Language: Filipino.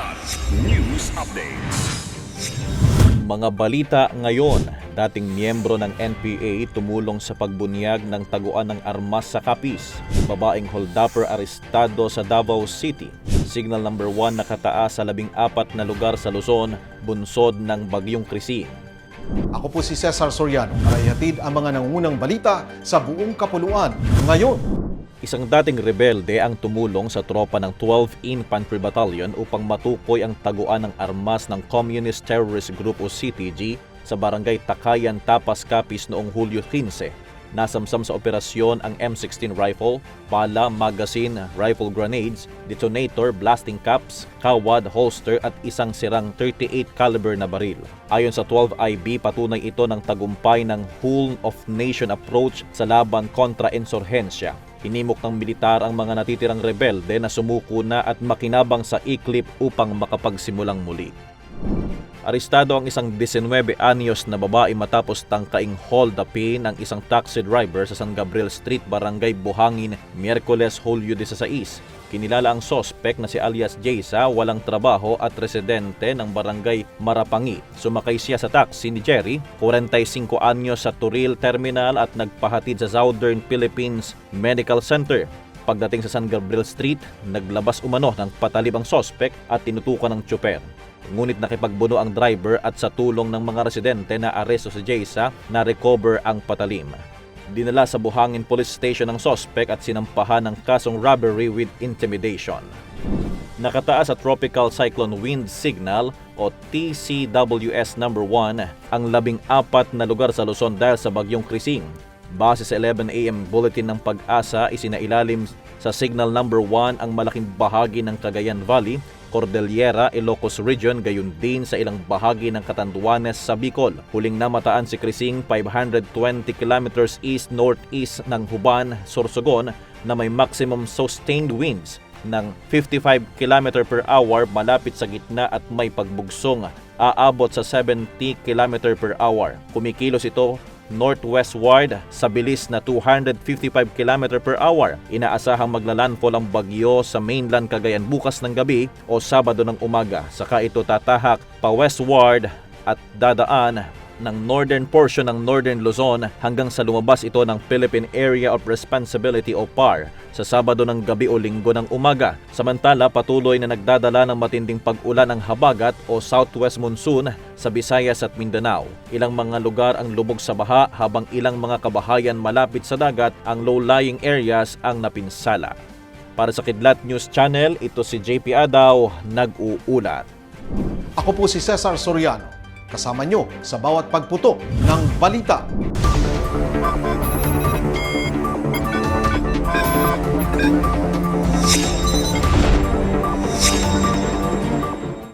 Kilat News Updates. Mga balita ngayon, dating miyembro ng NPA tumulong sa pagbunyag ng taguan ng armas sa Capiz. Babaeng holdupper arestado sa Davao City. Signal number 1 nakataas sa labing apat na lugar sa Luzon, bunsod ng Bagyong Krisi. Ako po si Cesar Soriano para ihatid ang mga nangungunang balita sa buong kapuluan ngayon. Isang dating rebelde ang tumulong sa tropa ng 12 Infantry Battalion upang matukoy ang taguan ng armas ng Communist Terrorist Group o CTG sa barangay Takayan, Tapas, Capiz noong Hulyo 15. Nasamsam sa operasyon ang M16 rifle, bala, magazine, rifle grenades, detonator, blasting caps, kawad, holster at isang sirang 38 caliber na baril. Ayon sa 12IB, patunay ito ng tagumpay ng whole of nation approach sa laban kontra insurhensya. Hinimok ng militar ang mga natitirang rebelde na sumuko na at makinabang sa iklip upang makapagsimulang muli. Arestado ang isang 19 anyos na babae matapos tangkaing hold upin ng isang taxi driver sa San Gabriel Street, Barangay Buhangin, Miyerkules, Hulyo 16. Kinilala ang sospek na si alias Jaysa, walang trabaho at residente ng Barangay Marapangi. Sumakay siya sa taxi ni Jerry, 45 anyos sa Turil Terminal at nagpahatid sa Southern Philippines Medical Center. Pagdating sa San Gabriel Street, naglabas umano ng patalib ang sospek at tinutukan ng tsuper. Ngunit nakipagbuno ang driver at sa tulong ng mga residente na aresto si Jaysa na recover ang patalim. Dinala sa Buhangin Police Station ang sospek at sinampahan ng kasong robbery with intimidation. Nakataas sa Tropical Cyclone Wind Signal o TCWS number 1 ang labing apat na lugar sa Luzon dahil sa bagyong Krising. Base sa 11 AM bulletin ng pag-asa, isinailalim sa signal number 1 ang malaking bahagi ng Cagayan Valley, Cordillera, Ilocos Region, gayon din sa ilang bahagi ng Catanduanes sa Bicol. Huling namataan si Krising 520 kilometers east-northeast ng Huban, Sorsogon na may maximum sustained winds ng 55 km per hour malapit sa gitna at may pagbugsong aabot sa 70 km per hour. Kumikilos ito northwestward sa bilis na 255 km per hour. Inaasahang maglalandfall ang bagyo sa mainland Cagayan bukas ng gabi o Sabado ng umaga. Saka ito tatahak pa westward at dadaan ng northern portion ng Northern Luzon hanggang sa lumabas ito ng Philippine Area of Responsibility o PAR sa Sabado ng gabi o Linggo ng umaga. Samantala, patuloy na nagdadala ng matinding pag-ulan ng habagat o southwest monsoon sa Visayas at Mindanao. Ilang mga lugar ang lubog sa baha habang ilang mga kabahayan malapit sa dagat ang low-lying areas ang napinsala. Para sa Kidlat News Channel, ito si JP Adaw, nag-uulat. Ako po si Cesar Soriano. Kasama nyo sa bawat pagputo ng balita.